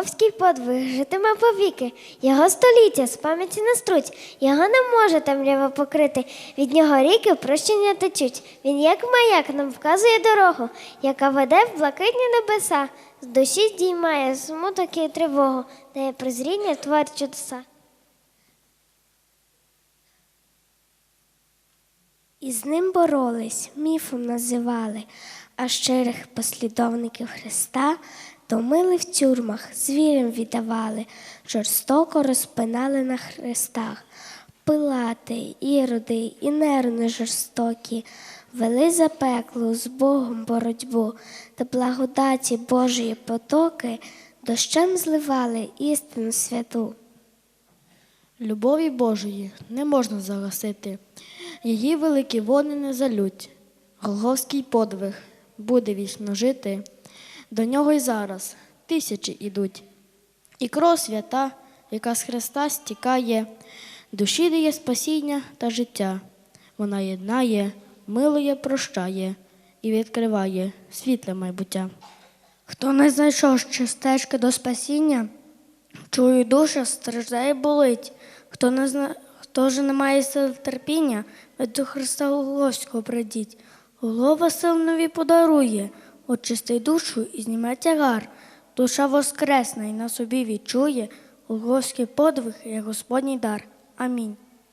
Голговський подвиг житиме повіки, його століття з пам'яті не струть, його не може темрява покрити. Від нього ріки прощення течуть. Він, як маяк, нам вказує дорогу, яка веде в блакитні небеса, з душі здіймає смуток і тривогу, дає прозріння твар чудеса. І з ним боролись, міфом називали, а щирих послідовників Христа томили в тюрмах, звірям віддавали, жорстоко розпинали на хрестах. Пилати, іроди і нерви жорстокі вели за пекло з Богом боротьбу та благодаті Божої потоки дощем зливали істину святу. Любові Божої не можна загасити, її великі води не залють. Голговський подвиг буде вічно жити, до нього й зараз тисячі ідуть. І кров свята, яка з Христа стікає, душі дає спасіння та життя. Вона єднає, милує, прощає і відкриває світле майбуття. Хто не знайшов ще стежки до спасіння, чую душа страждає болить. Хто не зна... хто ж не має сил терпіння, до Христа Голговського прийдіть. Голова сил нові подарує, очистий душу і зніме тягар. Душа воскресна і на собі відчує Голговський подвиг і Господній дар. Амінь.